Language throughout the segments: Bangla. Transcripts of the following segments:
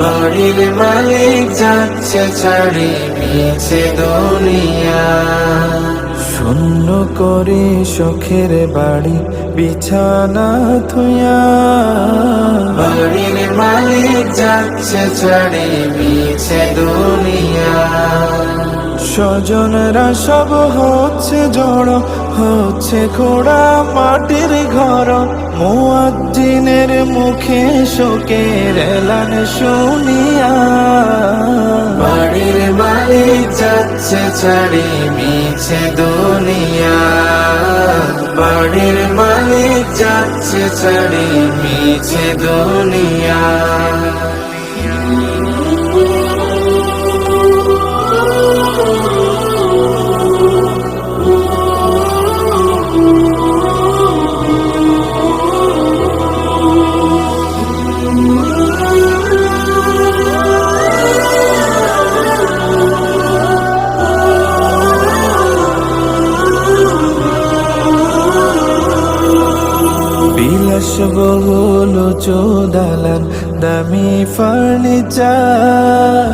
বাড়ির মালিক যাচ্ছে ছাড়ি মিছে দুনিয়া। শূন্য করে শখের বাড়ি বিছানা থুয়া বাড়ির মালিক যাচ্ছে ছাড়ি মিছে দুনিয়া। স্বজনরা সব হচ্ছে জড়, হচ্ছে খোড়া মাটির ঘর। মুয়াজ্জিনের মুখে শোকের এলান শুনিয়া। বাড়ির মালিক যাচ্ছে ছাড়ি মিছে দুনিয়া। বাড়ির মালিক যাচ্ছে ছাড়ি মিছে দুনিয়া। বিলাস বহুল চোদালান, দামি ফার্নিচার।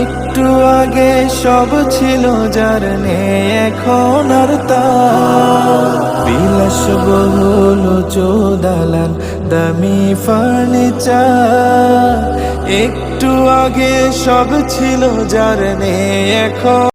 একটু আগে সব ছিল যার নেই এখন আর তা বিলাস বহুল চোদালান, দামি ফার্নিচার। একটু আগে সব ছিল যার নেই এখন